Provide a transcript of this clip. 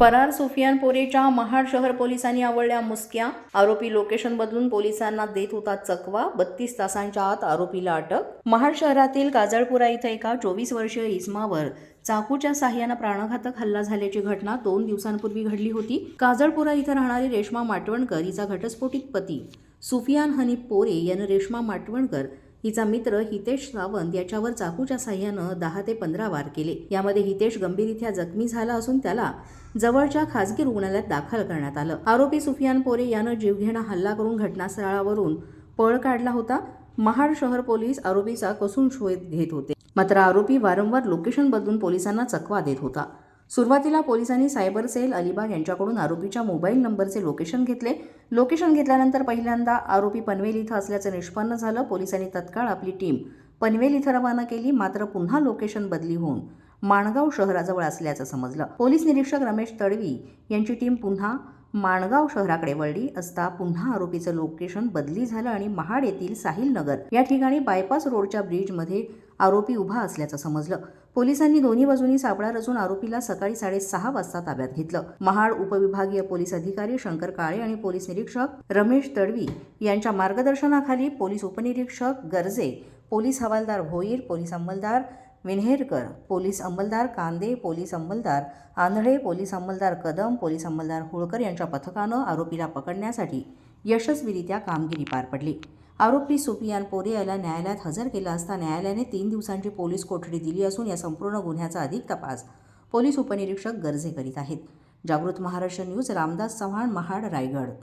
फरार सुफियान पोरेच्या महाड शहर पोलिसांनी आवडल्या मुसक्या. आरोपी लोकेशन बदलून पोलिसांना देत होता चकवा. बत्तीस तासांच्या आत आरोपीला अटक. महाड शहरातील काजळपुरा इथं एका चोवीस वर्षीय इस्मावर चाकूच्या साह्यानं प्राणघातक हल्ला झाल्याची घटना दोन दिवसांपूर्वी घडली होती. काजळपुरा इथं राहणारी रेश्मा माटवणकर हिचा घटस्फोटित पती सुफियान हनीफ पोरे यानं रेश्मा माटवणकर हिचा मित्र हितेश सावंत याच्यावर चाकूच्या साह्यानं दहा ते पंधरा वार केले. यामध्ये हितेश गंभीररित्या जखमी झाला असून त्याला जवळच्या खासगी रुग्णालयात दाखल करण्यात आलं. आरोपी सुफियान पोरे यानं जीवघेणा हल्ला करून घटनास्थळावरून पळ काढला होता. महाड शहर पोलीस आरोपीचा कसून शोध घेत होते. मात्र आरोपी वारंवार लोकेशन बदलून पोलिसांना चकवा देत होता. सुरुवातीला पोलिसांनी सायबर सेल अलिबाग यांच्याकडून आरोपीच्या मोबाईल नंबरचे लोकेशन घेतले. लोकेशन घेतल्यानंतर पहिल्यांदा आरोपी पनवेल इथं असल्याचं निष्पन्न झालं. पोलिसांनी तत्काळ आपली टीम पनवेल इथं रवाना केली मात्र पुन्हा लोकेशन बदली होऊन माणगाव शहराजवळ असल्याचं समजलं. पोलीस निरीक्षक रमेश तडवी यांची टीम पुन्हा माणगाव शहराकडे वळली असता पुन्हा आरोपीचं लोकेशन बदली झालं आणि महाड येथील साहिल नगर या ठिकाणी बायपास रोडच्या ब्रिजमध्ये आरोपी उभा असल्याचं समजलं. पोलिसांनी दोन्ही बाजूनी सापळा रचून आरोपीला सकाळी साडेसहा वाजता ताब्यात घेतलं. महाड उपविभागीय पोलीस अधिकारी शंकर काळे आणि पोलीस निरीक्षक रमेश तडवी यांच्या मार्गदर्शनाखाली पोलीस उपनिरीक्षक गरजे पोलीस हवालदार भोईर पोलीस अंमलदार विन्हेरकर पोलीस अंमलदार कांदे पोलीस अंमलदार आंधळे पोलीस अंमलदार कदम पोलीस अंमलदार होळकर यांच्या पथकानं आरोपीला पकडण्यासाठी यशस्वीरित्या कामगिरी पार पडली. आरोपी सुपियान पोरे याला न्यायालयात हजर केला असता न्यायालयाने तीन दिवसांची पोलीस कोठडी दिली असून या संपूर्ण गुन्ह्याचा अधिक तपास पोलीस उपनिरीक्षक गर्जे करीत आहेत. जागृत महाराष्ट्र न्यूज रामदास चव्हाण महाड रायगड.